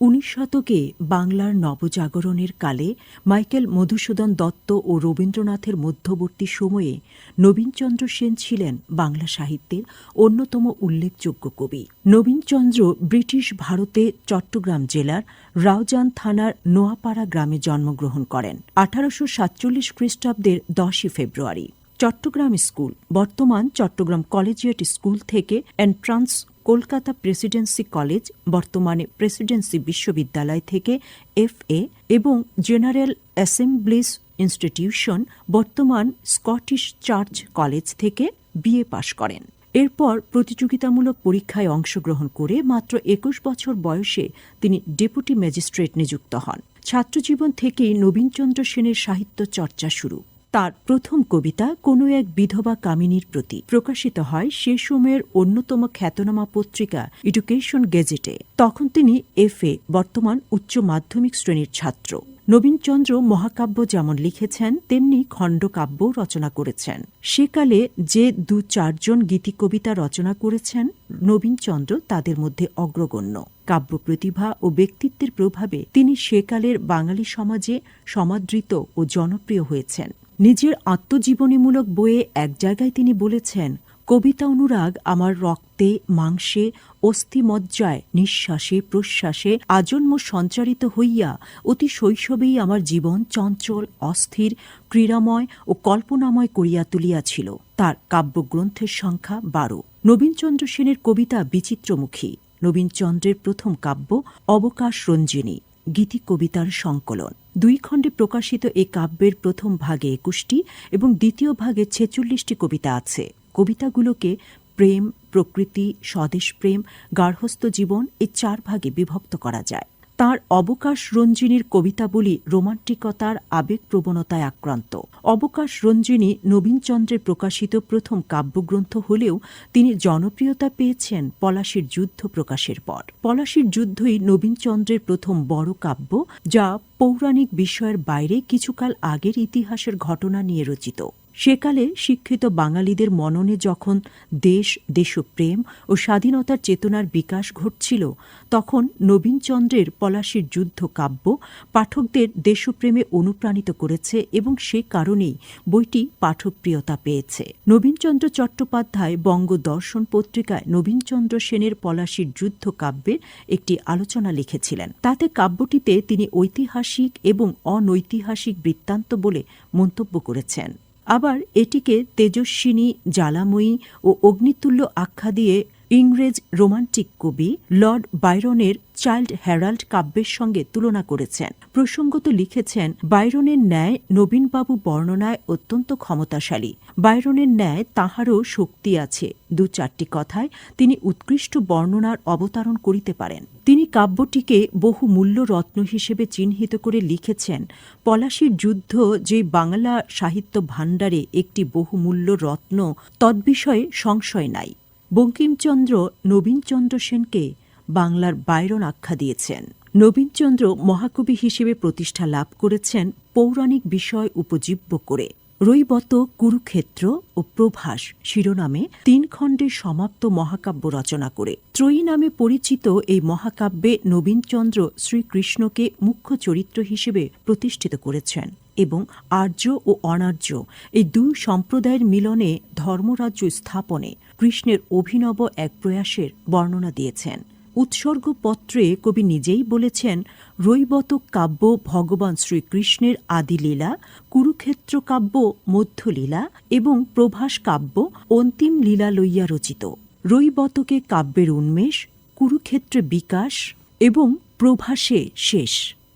উনিশ শতকে বাংলার নবজাগরণের কালে মাইকেল মধুসূদন দত্ত ও রবীন্দ্রনাথের মধ্যবর্তী সময়ে নবীনচন্দ্র সেন ছিলেন বাংলা সাহিত্যের অন্যতম উল্লেখযোগ্য কবি। নবীনচন্দ্র ব্রিটিশ ভারতে চট্টগ্রাম জেলার রাউজান থানার নোয়াপাড়া গ্রামে জন্মগ্রহণ করেন। আঠারোশো সাতচল্লিশ খ্রিস্টাব্দের দশই ফেব্রুয়ারি। চট্টগ্রাম স্কুল, বর্তমান চট্টগ্রাম কলেজিয়েট স্কুল থেকে এন্ট্রান্স কলকাতা প্রেসিডেন্সি কলেজ, বর্তমানে প্রেসিডেন্সি বিশ্ববিদ্যালয় থেকে এফএ এবং জেনারেল অ্যাসেম্বলিজ ইনস্টিটিউশন, বর্তমান স্কটিশ চার্চ কলেজ থেকে বিএ পাশ করেন। এরপর প্রতিযোগিতামূলক পরীক্ষায় অংশগ্রহণ করে মাত্র একুশ বছর বয়সে তিনি ডেপুটি ম্যাজিস্ট্রেট নিযুক্ত হন। ছাত্রজীবন থেকেই নবীনচন্দ্র সেনের সাহিত্য চর্চা শুরু। তার প্রথম কবিতা কোনো এক বিধবা কামিনীর প্রতি। প্রকাশিত হয় সে সময়ের অন্যতম খ্যাতনামা পত্রিকা এডুকেশন গেজেটে তখন তিনি এফএ বর্তমান উচ্চ মাধ্যমিক শ্রেণির ছাত্র। নবীনচন্দ্র মহাকাব্য যেমন লিখেছেন, তেমনি খণ্ডকাব্য রচনা করেছেন। সেকালে যে দু চারজন গীতি কবিতা রচনা করেছেন, নবীনচন্দ্র তাদের মধ্যে অগ্রগণ্য। কাব্য প্রতিভা ও ব্যক্তিত্বের প্রভাবে তিনি সেকালের বাঙালি সমাজে সমাদৃত ও জনপ্রিয় হয়েছেন। নিজের আত্মজীবনীমূলক বইয়ে এক জায়গায় তিনি বলেছেন, কবিতা অনুরাগ আমার রক্তে, মাংসে, অস্থিমজ্জায়, নিঃশ্বাসে, প্রশ্বাসে আজন্ম সঞ্চারিত হইয়া অতি শৈশবেই আমার জীবন চঞ্চল, অস্থির, ক্রীড়াময় ও কল্পনাময় করিয়া তুলিয়াছিল। তার কাব্যগ্রন্থের সংখ্যা বারো। নবীনচন্দ্র সেনের কবিতা বিচিত্রমুখী। নবীনচন্দ্রের প্রথম কাব্য অবকাশ রঞ্জিনী। গীতি কবিতার সংকলন। দুই খণ্ডে প্রকাশিত এ কাব্যের প্রথম ভাগে একুশটি এবং দ্বিতীয় ভাগে ছেচল্লিশটি কবিতা আছে। কবিতাগুলোকে প্রেম, প্রকৃতি স্বদেশপ্রেম গার্হস্থ্য জীবন এই চার ভাগে বিভক্ত করা যায়। তার অবকাশ রঞ্জিনীর কবিতাবলী রোমান্টিকতার আবেগপ্রবণতায় আক্রান্ত। অবকাশ রঞ্জিনী নবীনচন্দ্রের প্রকাশিত প্রথম কাব্যগ্রন্থ হলেও তিনি জনপ্রিয়তা পেয়েছেন পলাশির যুদ্ধ প্রকাশের পর। পলাশির যুদ্ধই নবীনচন্দ্রের প্রথম বড় কাব্য, যা পৌরাণিক বিষয়ের বাইরে কিছুকাল আগের ইতিহাসের ঘটনা নিয়ে রচিত। সেকালে শিক্ষিত বাঙালিদের মননে যখন দেশ, দেশপ্রেম ও স্বাধীনতার চেতনার বিকাশ ঘটছিল, তখন নবীনচন্দ্রের পলাশির যুদ্ধ কাব্য পাঠকদের দেশপ্রেমে অনুপ্রাণিত করেছে এবং সে কারণেই বইটি পাঠকপ্রিয়তা পেয়েছে। নবীনচন্দ্র চট্টোপাধ্যায় বঙ্গ দর্শন পত্রিকায় নবীনচন্দ্র সেনের পলাশির যুদ্ধ কাব্যের একটি আলোচনা লিখেছিলেন। তাতে কাব্যটিতে তিনি ঐতিহাসিক এবং অনৈতিহাসিক বৃত্তান্ত বলে মন্তব্য করেছেন। আবার এটিকে তেজস্বিনী, জ্বালাময়ী ও অগ্নিতুল্য আখ্যা দিয়ে ইংরেজ রোমান্টিক কবি লর্ড বাইরনের চাইল্ড হ্যারাল্ড কাব্যের সঙ্গে তুলনা করেছেন। প্রসঙ্গত লিখেছেন, বাইরনের ন্যায় নবীনবাবু বর্ণনায় অত্যন্ত ক্ষমতাশালী। বাইরনের ন্যায় তাহারও শক্তি আছে। দু চারটি কথায় তিনি উৎকৃষ্ট বর্ণনার অবতারণ করিতে পারেন। তিনি কাব্যটিকে বহু মূল্য রত্ন হিসেবে চিহ্নিত করে লিখেছেন পলাশির যুদ্ধ যে বাংলা সাহিত্য ভাণ্ডারে একটি বহুমূল্য রত্ন তদ্বিষয়ে সংশয় নাই। বঙ্কিমচন্দ্র নবীনচন্দ্র সেনকে বাংলার বাইরন আখ্যা দিয়েছেন। নবীনচন্দ্র মহাকবি হিসেবে প্রতিষ্ঠা লাভ করেছেন পৌরাণিক বিষয় উপজীব্য করে। রৈবত, কুরুক্ষেত্র ও প্রভাস শিরোনামে তিন খণ্ডে সমাপ্ত মহাকাব্য রচনা করে। ত্রয়ী নামে পরিচিত এই মহাকাব্যে নবীনচন্দ্র শ্রীকৃষ্ণকে মুখ্য চরিত্র হিসেবে প্রতিষ্ঠিত করেছেন এবং আর্য ও অনার্য এই দুই সম্প্রদায়ের মিলনে ধর্মরাজ্য স্থাপনে কৃষ্ণের অভিনব এক প্রয়াসের বর্ণনা দিয়েছেন। উৎসর্গপত্রে কবি নিজেই বলেছেন, রৈবত কাব্য ভগবান শ্রীকৃষ্ণের আদিলীলা, কুরুক্ষেত্র কাব্য মধ্যলীলা এবং প্রভাস কাব্য অন্তিম লীলা লইয়া রচিত। রৈবতকে কাব্যের উন্মেষ, কুরুক্ষেত্রে বিকাশ এবং প্রভাসে শেষ।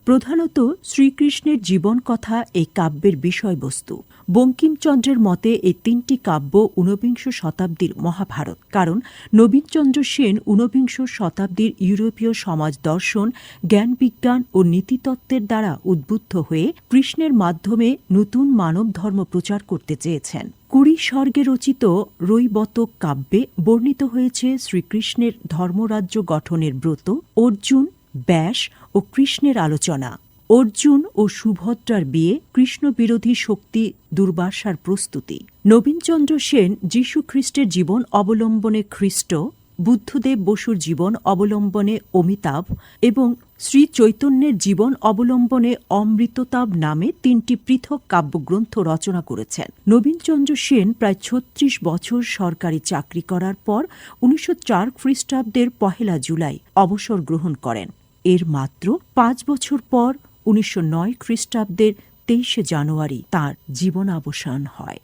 প্রধানত শ্রীকৃষ্ণের জীবন কথা এই কাব্যের বিষয়বস্তু। বঙ্কিমচন্দ্রের মতে এই তিনটি কাব্য ঊনবিংশ শতাব্দীর মহাভারত। কারণ নবীনচন্দ্র সেন ঊনবিংশ শতাব্দীর ইউরোপীয় সমাজ দর্শন জ্ঞান বিজ্ঞান ও নীতিতত্ত্বের দ্বারা উদ্বুদ্ধ হয়ে কৃষ্ণের মাধ্যমে নতুন মানব ধর্ম প্রচার করতে চেয়েছেন। কুড়ি স্বর্গে রচিত রৈবত কাব্যে বর্ণিত হয়েছে শ্রীকৃষ্ণের ধর্মরাজ্য গঠনের ব্রত, অর্জুন, ব্যাস ও কৃষ্ণের আলোচনা। অর্জুন ও সুভদ্রার বিয়ে কৃষ্ণবিরোধী শক্তি দুর্বাসার প্রস্তুতি। নবীনচন্দ্র সেন যীশুখ্রিস্টের জীবন অবলম্বনে খ্রিস্ট, বুদ্ধদেব বসুর জীবন অবলম্বনে অমিতাভ এবং শ্রী চৈতন্যের জীবন অবলম্বনে অমৃততাব নামে তিনটি পৃথক কাব্যগ্রন্থ রচনা করেছেন। নবীনচন্দ্র সেন প্রায় ছত্রিশ বছর সরকারি চাকরি করার পর উনিশশো চার খ্রিস্টাব্দের পহেলা জুলাই অবসর গ্রহণ করেন। এর মাত্র পাঁচ বছর পর উনিশশো নয় খ্রিস্টাব্দের তেইশে জানুয়ারি তার জীবনাবসান হয়।